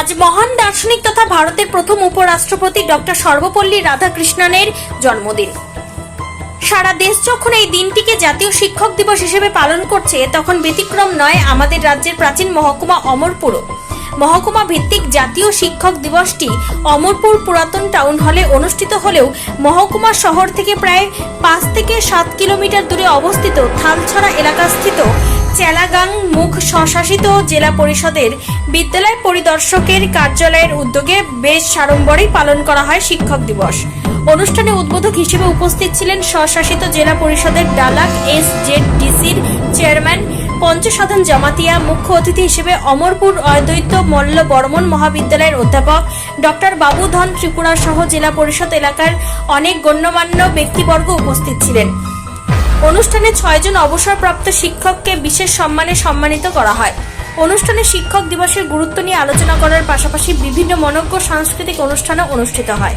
আজ মহান দার্শনিক তথা ভারতের প্রথম উপরাষ্ট্রপতি ডক্টর সর্বপল্লী রাধাকৃষ্ণনের জন্মদিন। সারা দেশ যখন এই দিনটিকে জাতীয় শিক্ষক দিবস হিসেবে পালন করছে, তখন ব্যতিক্রম নয়, আমাদের রাজ্যের প্রাচীন মহকুমা অমরপুরও মহকুমা ভিত্তিক জাতীয় শিক্ষক দিবসটি অমরপুর পুরাতন টাউন হলে অনুষ্ঠিত হলেও মহকুমা শহর থেকে প্রায় পাঁচ থেকে সাত কিলোমিটার দূরে অবস্থিত থালছড়া এলাকাস্থিত চেলাগাং মুখ স্বশাসিত জেলা পরিষদের বিদ্যালয় পরিদর্শকের কার্যালয়ের উদ্যোগে বেশ সাড়ম্বরেই পালন করা হয় শিক্ষক দিবস। অনুষ্ঠানে উদ্বোধক হিসেবে উপস্থিত ছিলেন স্বশাসিত জেলা পরিষদের ডালাক এস জেড ডিসির চেয়ারম্যান, পঞ্চসাধন জামাতিয়া, মুখ্য অতিথি হিসেবে অমরপুর অদ্বৈত মল্ল বর্মন মহাবিদ্যালয়ের অধ্যাপক ডক্টর বাবুধন ত্রিপুরা সহ জেলা পরিষদ এলাকার অনেক গণ্যমান্য ব্যক্তিবর্গ উপস্থিত ছিলেন। অনুষ্ঠানে ছয়জন অবসরপ্রাপ্ত শিক্ষককে বিশেষ সম্মানে সম্মানিত করা হয়। অনুষ্ঠানে শিক্ষক দিবসের গুরুত্ব নিয়ে আলোচনা করার পাশাপাশি বিভিন্ন মনজ্ঞ সাংস্কৃতিক অনুষ্ঠানও অনুষ্ঠিত হয়।